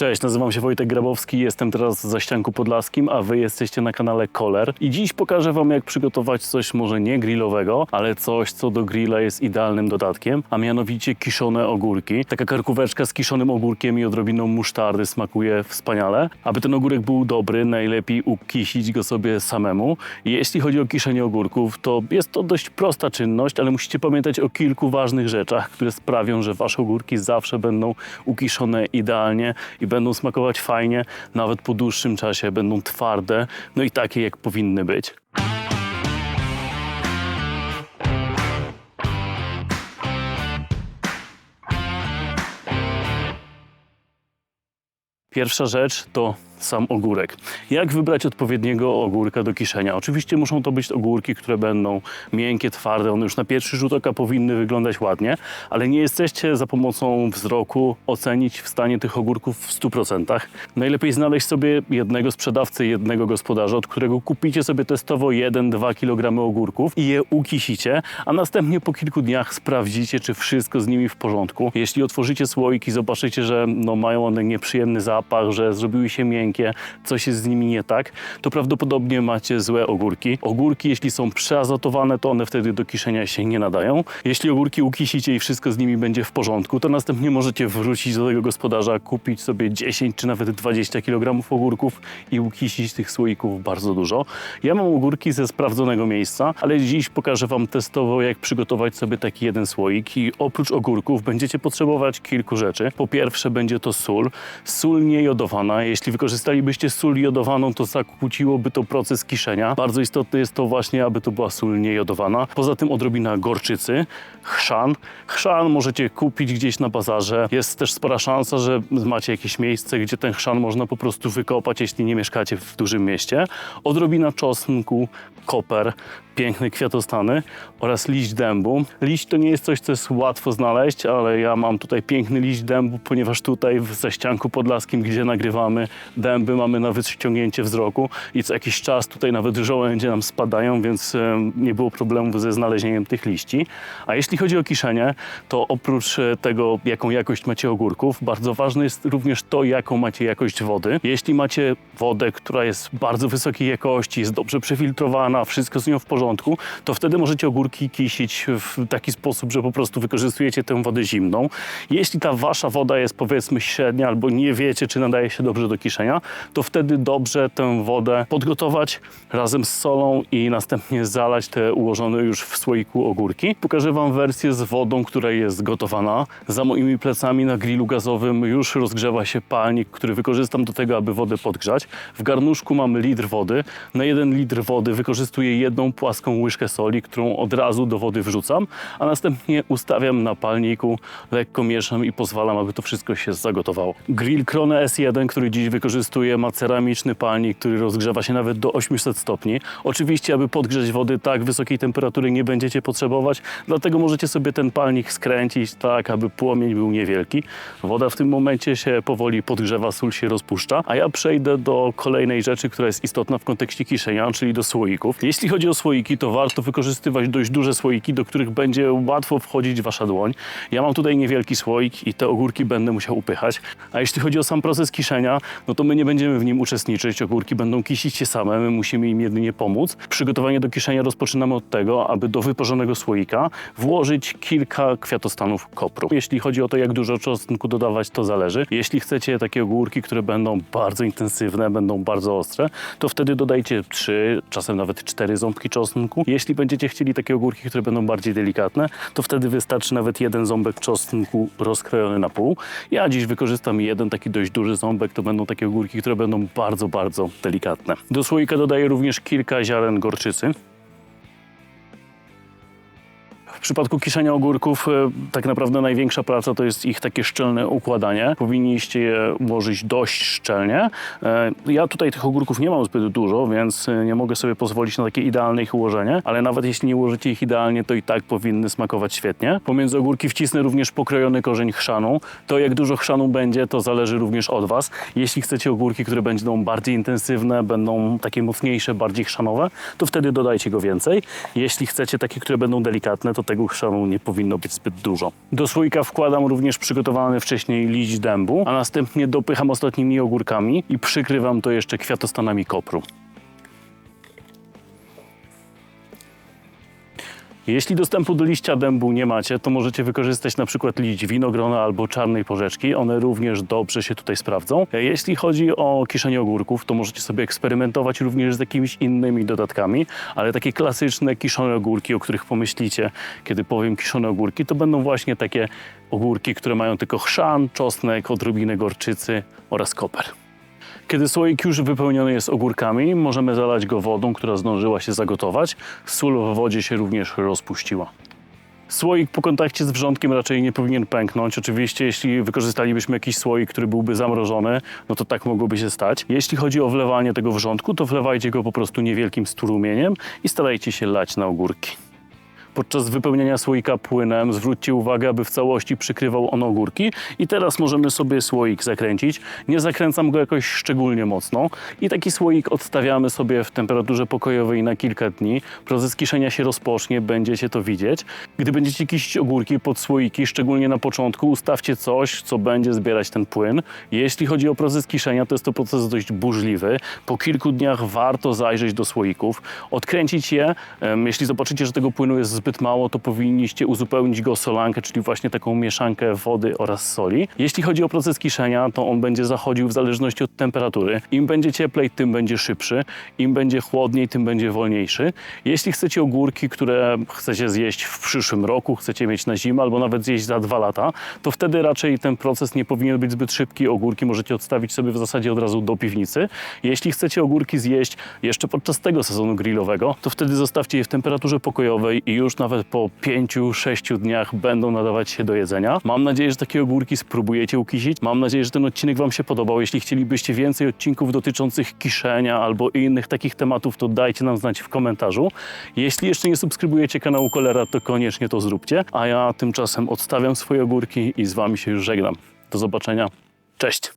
Cześć, nazywam się Wojtek Grabowski, jestem teraz za ścianku podlaskim, a wy jesteście na kanale Koler. I dziś pokażę wam jak przygotować coś może nie grillowego, ale coś co do grilla jest idealnym dodatkiem, a mianowicie kiszone ogórki. Taka karkóweczka z kiszonym ogórkiem i odrobiną musztardy smakuje wspaniale. Aby ten ogórek był dobry, najlepiej ukisić go sobie samemu. I jeśli chodzi o kiszenie ogórków, to jest to dość prosta czynność, ale musicie pamiętać o kilku ważnych rzeczach, które sprawią, że wasze ogórki zawsze będą ukiszone idealnie i będą smakować fajnie, nawet po dłuższym czasie będą twarde, no i takie jak powinny być. Pierwsza rzecz to sam ogórek. Jak wybrać odpowiedniego ogórka do kiszenia? Oczywiście muszą to być ogórki, które będą miękkie, twarde. One już na pierwszy rzut oka powinny wyglądać ładnie, ale nie jesteście za pomocą wzroku ocenić w stanie tych ogórków w 100%. Najlepiej znaleźć sobie jednego sprzedawcę, jednego gospodarza, od którego kupicie sobie testowo 1-2 kg ogórków i je ukisicie, a następnie po kilku dniach sprawdzicie, czy wszystko z nimi w porządku. Jeśli otworzycie słoik i zobaczycie, że no, mają one nieprzyjemny zapach, że zrobiły się miękkie, coś jest z nimi nie tak, to prawdopodobnie macie złe ogórki. Ogórki, jeśli są przeazotowane, to one wtedy do kiszenia się nie nadają. Jeśli ogórki ukisicie i wszystko z nimi będzie w porządku, to następnie możecie wrócić do tego gospodarza, kupić sobie 10 czy nawet 20 kg ogórków i ukisić tych słoików bardzo dużo. Ja mam ogórki ze sprawdzonego miejsca, ale dziś pokażę Wam testowo, jak przygotować sobie taki jeden słoik i oprócz ogórków będziecie potrzebować kilku rzeczy. Po pierwsze będzie to sól. Sól niejodowana. Jeśli wykorzystalibyście sól jodowaną, to zakłóciłoby to proces kiszenia. Bardzo istotne jest to właśnie, aby to była sól niejodowana. Poza tym odrobina gorczycy, chrzan. Chrzan możecie kupić gdzieś na bazarze. Jest też spora szansa, że macie jakieś miejsce, gdzie ten chrzan można po prostu wykopać, jeśli nie mieszkacie w dużym mieście. Odrobina czosnku, koper, piękne kwiatostany oraz liść dębu. Liść to nie jest coś, co jest łatwo znaleźć, ale ja mam tutaj piękny liść dębu, ponieważ tutaj w zaścianku podlaskim, gdzie nagrywamy dęby, mamy nawet ściągnięcie wzroku i co jakiś czas tutaj nawet żołędzie nam spadają, więc e, nie było problemu ze znalezieniem tych liści. A jeśli chodzi o kiszenie, to oprócz e, tego, jaką jakość macie ogórków, bardzo ważne jest również to, jaką macie jakość wody. Jeśli macie wodę, która jest bardzo wysokiej jakości, jest dobrze przefiltrowana, wszystko z nią w porządku, to wtedy możecie ogórki kisić w taki sposób, że po prostu wykorzystujecie tę wodę zimną. Jeśli ta wasza woda jest powiedzmy średnia albo nie wiecie, czy nadaje się dobrze do kiszenia, to wtedy dobrze tę wodę podgotować razem z solą i następnie zalać te ułożone już w słoiku ogórki. Pokażę Wam wersję z wodą, która jest gotowana. Za moimi plecami na grillu gazowym już rozgrzewa się palnik, który wykorzystam do tego, aby wodę podgrzać. W garnuszku mamy litr wody. Na jeden litr wody wykorzystuję jedną płaską łyżkę soli, którą od razu do wody wrzucam, a następnie ustawiam na palniku, lekko mieszam i pozwalam, aby to wszystko się zagotowało. Grill Krone S1, który dziś wykorzystuję, ma ceramiczny palnik, który rozgrzewa się nawet do 800 stopni. Oczywiście, aby podgrzać wody tak wysokiej temperatury nie będziecie potrzebować, dlatego możecie sobie ten palnik skręcić tak, aby płomień był niewielki. Woda w tym momencie się powoli podgrzewa, sól się rozpuszcza, a ja przejdę do kolejnej rzeczy, która jest istotna w kontekście kiszenia, czyli do słoików. Jeśli chodzi o słoiki, to warto wykorzystywać dość duże słoiki, do których będzie łatwo wchodzić wasza dłoń. Ja mam tutaj niewielki słoik i te ogórki będę musiał upychać. A jeśli chodzi o sam proces kiszenia, no to my nie będziemy w nim uczestniczyć. Ogórki będą kisić się same, my musimy im jedynie pomóc. Przygotowanie do kiszenia rozpoczynamy od tego, aby do wyparzonego słoika włożyć kilka kwiatostanów kopru. Jeśli chodzi o to, jak dużo czosnku dodawać, to zależy. Jeśli chcecie takie ogórki, które będą bardzo intensywne, będą bardzo ostre, to wtedy dodajcie 3, czasem nawet 4 ząbki czosnku. Jeśli będziecie chcieli takie ogórki, które będą bardziej delikatne, to wtedy wystarczy nawet jeden ząbek czosnku rozkrojony na pół. Ja dziś wykorzystam jeden taki dość duży ząbek, to będą takie ogórki, które będą bardzo, bardzo delikatne. Do słoika dodaję również kilka ziaren gorczycy. W przypadku kiszenia ogórków e, tak naprawdę największa praca to jest ich takie szczelne układanie. Powinniście je ułożyć dość szczelnie. E, Ja tutaj tych ogórków nie mam zbyt dużo, więc e, nie mogę sobie pozwolić na takie idealne ich ułożenie, ale nawet jeśli nie ułożycie ich idealnie, to i tak powinny smakować świetnie. Pomiędzy ogórki wcisnę również pokrojony korzeń chrzanu. To jak dużo chrzanu będzie, to zależy również od Was. Jeśli chcecie ogórki, które będą bardziej intensywne, będą takie mocniejsze, bardziej chrzanowe, to wtedy dodajcie go więcej. Jeśli chcecie takie, które będą delikatne, to tego chrzanu nie powinno być zbyt dużo. Do słoika wkładam również przygotowany wcześniej liść dębu, a następnie dopycham ostatnimi ogórkami i przykrywam to jeszcze kwiatostanami kopru. Jeśli dostępu do liścia dębu nie macie, to możecie wykorzystać na przykład liść winogrona albo czarnej porzeczki. One również dobrze się tutaj sprawdzą. Jeśli chodzi o kiszenie ogórków, to możecie sobie eksperymentować również z jakimiś innymi dodatkami, ale takie klasyczne kiszone ogórki, o których pomyślicie, kiedy powiem kiszone ogórki, to będą właśnie takie ogórki, które mają tylko chrzan, czosnek, odrobinę gorczycy oraz koper. Kiedy słoik już wypełniony jest ogórkami, możemy zalać go wodą, która zdążyła się zagotować. Sól w wodzie się również rozpuściła. Słoik po kontakcie z wrzątkiem raczej nie powinien pęknąć. Oczywiście, jeśli wykorzystalibyśmy jakiś słoik, który byłby zamrożony, no to tak mogłoby się stać. Jeśli chodzi o wlewanie tego wrzątku, to wlewajcie go po prostu niewielkim strumieniem i starajcie się lać na ogórki. Podczas wypełniania słoika płynem zwróćcie uwagę, aby w całości przykrywał on ogórki. I teraz możemy sobie słoik zakręcić. Nie zakręcam go jakoś szczególnie mocno. I taki słoik odstawiamy sobie w temperaturze pokojowej na kilka dni. Proces kiszenia się rozpocznie, będziecie to widzieć. Gdy będziecie kiszyć ogórki pod słoiki, szczególnie na początku, ustawcie coś, co będzie zbierać ten płyn. Jeśli chodzi o proces kiszenia, to jest to proces dość burzliwy. Po kilku dniach warto zajrzeć do słoików, odkręcić je. Jeśli zobaczycie, że tego płynu jest zbyt mało, to powinniście uzupełnić go solankę, czyli właśnie taką mieszankę wody oraz soli. Jeśli chodzi o proces kiszenia, to on będzie zachodził w zależności od temperatury. Im będzie cieplej, tym będzie szybszy. Im będzie chłodniej, tym będzie wolniejszy. Jeśli chcecie ogórki, które chcecie zjeść w przyszłym roku, chcecie mieć na zimę albo nawet zjeść za dwa lata, to wtedy raczej ten proces nie powinien być zbyt szybki. Ogórki możecie odstawić sobie w zasadzie od razu do piwnicy. Jeśli chcecie ogórki zjeść jeszcze podczas tego sezonu grillowego, to wtedy zostawcie je w temperaturze pokojowej i już nawet po 5-6 dniach będą nadawać się do jedzenia. Mam nadzieję, że takie ogórki spróbujecie ukisić. Mam nadzieję, że ten odcinek Wam się podobał. Jeśli chcielibyście więcej odcinków dotyczących kiszenia albo innych takich tematów, to dajcie nam znać w komentarzu. Jeśli jeszcze nie subskrybujecie kanału Kolera, to koniecznie to zróbcie. A ja tymczasem odstawiam swoje ogórki i z Wami się już żegnam. Do zobaczenia. Cześć!